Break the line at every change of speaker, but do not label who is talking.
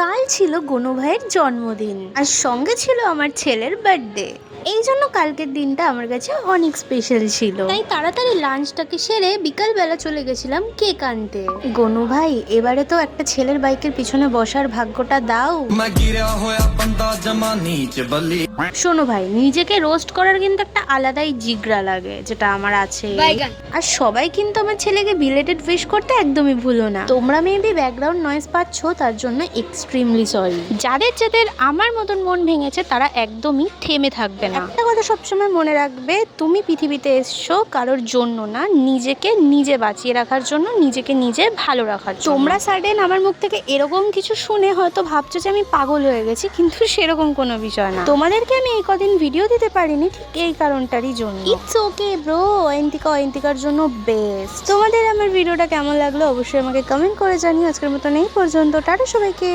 কাল ছিল গনু ভাইয়ের জন্মদিন আর সঙ্গে ছিল আমার ছেলের বার্থডে এই জন্য কালকের দিনটা আমার কাছে অনেক স্পেশাল ছিল। তাই তাড়াতাড়ি লাঞ্চটাকে সেরে বিকালবেলা চলে গেছিলাম কেক আনতে। গনু ভাই, এবারে তো একটা ছেলের বাইকের পিছনে বসার ভাগ্যটা দাও। শোনো ভাই নিজেকে রোস্ট করার কিন্তু একটা আলাদাই জিগরা লাগে যেটা আমার আছে। আর সবাই কিন্তু আমার ছেলেকে বিলেটেড উইশ করতে একদমই ভুলো না। তোমরা মেবি ব্যাকগ্রাউন্ড নয়েজ পাচ্ছ তার জন্য এক্সট্রিমলি সরি যাদের যাদের আমার মতন মন ভেঙেছে তারা একদমই থেমে থাকবে না। একটা কথা সবসময় মনে রাখবে তুমি পৃথিবীতে এসছো কারোর জন্য না নিজেকে নিজে বাঁচিয়ে রাখার জন্য নিজেকে নিজে ভালো রাখার জন্য। তোমরা সাডেন আমার মুখ থেকে এরকম কিছু শুনে হয়তো ভাবছ যে আমি পাগল হয়ে গেছি কিন্তু সেরকম কোনো বিষয় না। তোমাদেরকে আমি এই কদিন ভিডিও দিতে পারিনি ঠিক এই কারণটারই জন্য। ইটস ওকে ব্রো অয়ন্তিকা অয়ন্তিকার জন্য বেস্ট তোমাদের আমার ভিডিওটা কেমন লাগল অবশ্যই আমাকে কমেন্ট করে জানিও। আজকের মতন এই পর্যন্ত। টাটা সবাইকে।